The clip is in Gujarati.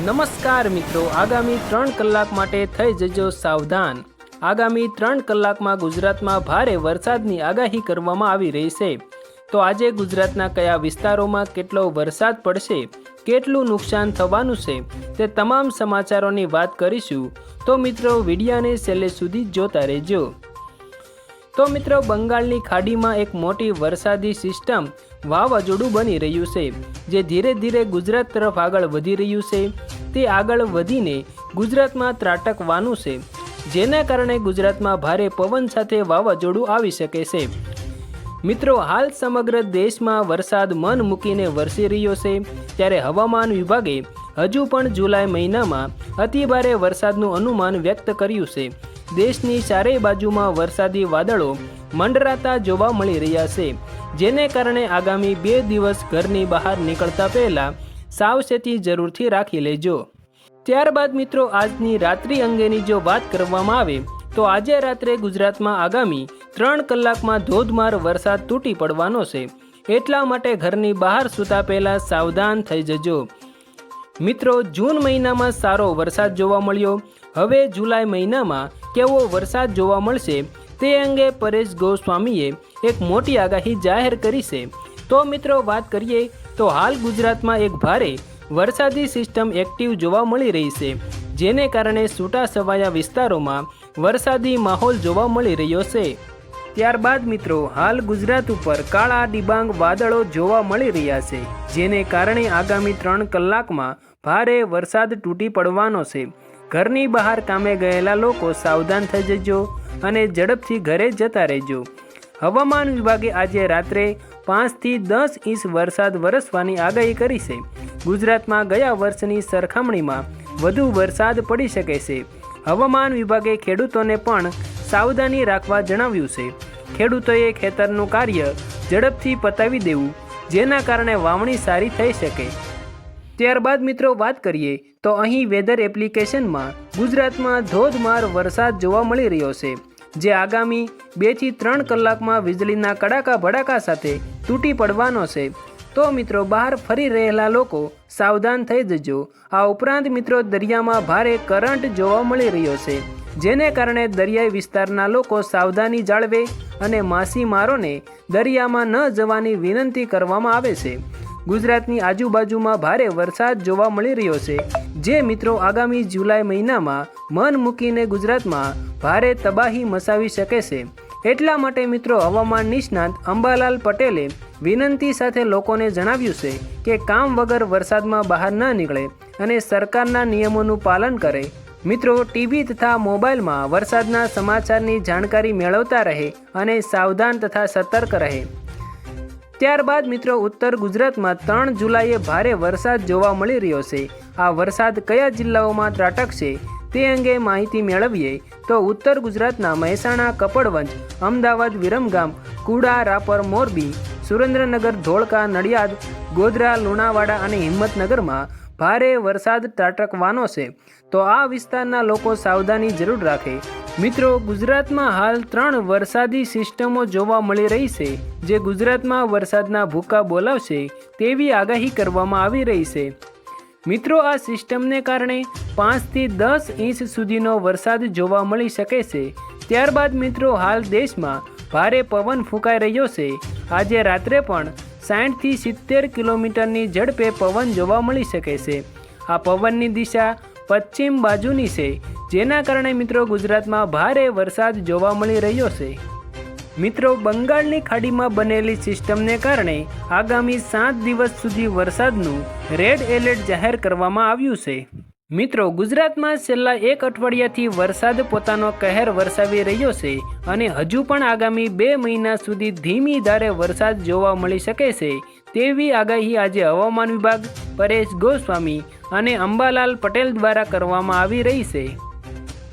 નમસ્કાર મિત્રો, આગામી ત્રણ કલાક માટે થઈ જજો સાવધાન. આગામી ત્રણ કલાકમાં ગુજરાતમાં ભારે વરસાદની આગાહી કરવામાં આવી રહી છે. તો આજે ગુજરાતના કયા વિસ્તારોમાં કેટલો વરસાદ પડશે, કેટલું નુકસાન થવાનું છે, તે તમામ સમાચારોની વાત કરીશું. તો મિત્રો, વિડિયાને છેલ્લે સુધી જોતા રહેજો. તો મિત્રો, બંગાળની ખાડીમાં એક મોટી વરસાદી સિસ્ટમ વાવાઝોડું બની રહ્યું છે, જે ધીરે ધીરે ગુજરાત તરફ આગળ વધી રહ્યું છે. તે આગળ વધીને ગુજરાતમાં ત્રાટકવાનું છે, જેના કારણે ગુજરાતમાં ભારે પવન સાથે વાવાઝોડું આવી શકે છે. મિત્રો, હાલ સમગ્ર દેશમાં વરસાદ મન મૂકીને વરસી રહ્યો છે, ત્યારે હવામાન વિભાગે હજુ પણ જુલાઈ મહિનામાં અતિભારે વરસાદનું અનુમાન વ્યક્ત કર્યું છે. દેશની ચારેય બાજુમાં વરસાદી વાદળો મંડરાતા જોવા મળી રહ્યા છે, જેને કારણે આગામી બે દિવસ ઘરની બહાર નીકળતા પહેલા સાવચેતી જરૂરથી રાખી લેજો. ત્યારબાદ મિત્રો, આજની રાત્રિ અંગેની જો વાત કરવામાં આવે, તો આજે રાત્રે ગુજરાતમાં આગામી ત્રણ કલાકમાં ધોધમાર વરસાદ તૂટી પડવાનો છે. એટલા માટે ઘરની બહાર સૂતા પહેલા સાવધાન થઈ જજો. મિત્રો, જૂન મહિનામાં સારો વરસાદ જોવા મળ્યો. હવે જુલાઈ મહિનામાં કેવો વરસાદ જોવા મળશે તે અંગે પરેશ ગોસ્વામીએ એક મોટી આગાહી જાહેર કરી છે. તો મિત્રો, વાત કરીએ તો હાલ ગુજરાતમાં એક ભારે વરસાદી સિસ્ટમ એક્ટિવ જોવા મળી રહી છે, જેને કારણે છૂટા છવાયા વિસ્તારોમાં વરસાદી માહોલ જોવા મળી રહ્યો છે. ત્યારબાદ મિત્રો, હાલ ગુજરાત ઉપર કાળા ડિબાંગ વાદળો જોવા મળી રહ્યા છે, જેને કારણે આગામી ત્રણ કલાકમાં ભારે વરસાદ તૂટી પડવાનો છે. ઘરની બહાર કામે ગયેલા લોકો સાવધાન થઈ જજો અને ઝડપથી ઘરે જતા રહેજો. હવામાન વિભાગે આજે રાત્રે પાંચથી દસ ઇંચ વરસાદ વરસવાની આગાહી કરી છે. ગુજરાતમાં ગયા વર્ષની સરખામણીમાં વધુ વરસાદ પડી શકે છે. હવામાન વિભાગે ખેડૂતોને પણ સાવધાની રાખવા જણાવ્યું છે. ખેડૂતોએ ખેતરનું કાર્ય ઝડપથી પતાવી દેવું, જેના કારણે વાવણી સારી થઈ શકે. ત્યારબાદ મિત્રો વાત કરીએ, તો અહીં વેધર એપ્લિકેશનમાં ગુજરાતમાં ધોધમાર વરસાદ જોવા મળી રહ્યો છે. જે આગામી બેથી ત્રણ કલાકમાં વીજળીના કડાકા ભડાકા સાથે તૂટી પડવાનો છે. તો મિત્રો, બહાર ફરી રહેલા લોકો સાવધાન થઈ જજો. આ ઉપરાંત મિત્રો, દરિયામાં ભારે કરંટ જોવા મળી રહ્યો છે, જેને કારણે દરિયાઈ વિસ્તારના લોકો સાવધાની જાળવે અને માછીમારોને દરિયામાં ન જવાની વિનંતી કરવામાં આવે છે. ગુજરાતની આજુબાજુમાં ભારે વરસાદ જોવા મળી રહ્યો છે. જે મિત્રો આગામી જુલાઈ મહિનામાં મન મૂકીને ગુજરાતમાં ભારે તબાહી મચાવી શકે છે. એટલા માટે મિત્રો હવામાન નિષ્ણાત અંબાલાલ પટેલે વિનંતી સાથે લોકોને જણાવ્યું છે કે કામ વગર વરસાદમાં બહાર ન નીકળે અને સરકારના નિયમોનું પાલન કરે. મિત્રો ટીવી તથા મોબાઈલમાં વરસાદના સમાચારની જાણકારી મેળવતા રહે અને સાવધાન તથા સતર્ક રહે. ત્યારબાદ મિત્રો ઉત્તર ગુજરાતમાં ત્રણ જુલાઈએ ભારે વરસાદ જોવા મળી રહ્યો છે. આ વરસાદ કયા જિલ્લાઓમાં ત્રાટકશે તે અંગે માહિતી મેળવીએ તો ઉત્તર ગુજરાતના મહેસાણા, કપડવંજ, અમદાવાદ, વિરમગામ, કુડા, રાપર, મોરબી, સુરેન્દ્રનગર, ધોળકા, નડિયાદ, ગોધરા, લુણાવાડા અને હિંમતનગરમાં ભારે વરસાદ ત્રાટકવાનો છે. તો આ વિસ્તારના લોકો સાવધાની જરૂર રાખે. મિત્રો, ગુજરાતમાં હાલ ત્રણ વરસાદી સિસ્ટમો જોવા મળી રહી છે, જે ગુજરાતમાં વરસાદના ભૂકા બોલાવશે તેવી આગાહી કરવામાં આવી રહી છે. મિત્રો, આ સિસ્ટમને કારણે પાંચથી દસ ઇંચ સુધીનો વરસાદ જોવા મળી શકે છે. ત્યારબાદ મિત્રો, હાલ દેશમાં ભારે પવન ફૂંકાઈ રહ્યો છે. આજે રાત્રે પણ સાઠથી સિત્તેર કિલોમીટરની ઝડપે પવન જોવા મળી શકે છે. આ પવનની દિશા પશ્ચિમ બાજુની છે. જેના કારણે મિત્રો ગુજરાતમાં ભારે વરસાદ જોવા મળી રહ્યો છે. મિત્રો, બંગાળની ખાડીમાં બનેલી સિસ્ટમને કારણે આગામી સાત દિવસ સુધી વરસાદનું રેડ એલર્ટ જાહેર કરવામાં આવ્યું છે. મિત્રો, ગુજરાતમાં છેલ્લા એક અઠવાડિયાથી વરસાદ પોતાનો કહેર વરસાવી રહ્યો છે અને હજુ પણ આગામી બે મહિના સુધી ધીમી ધારે વરસાદ જોવા મળી શકે છે. તેવી આગાહી આજે હવામાન વિભાગ પરેશ ગોસ્વામી અને અંબાલાલ પટેલ દ્વારા કરવામાં આવી રહી છે.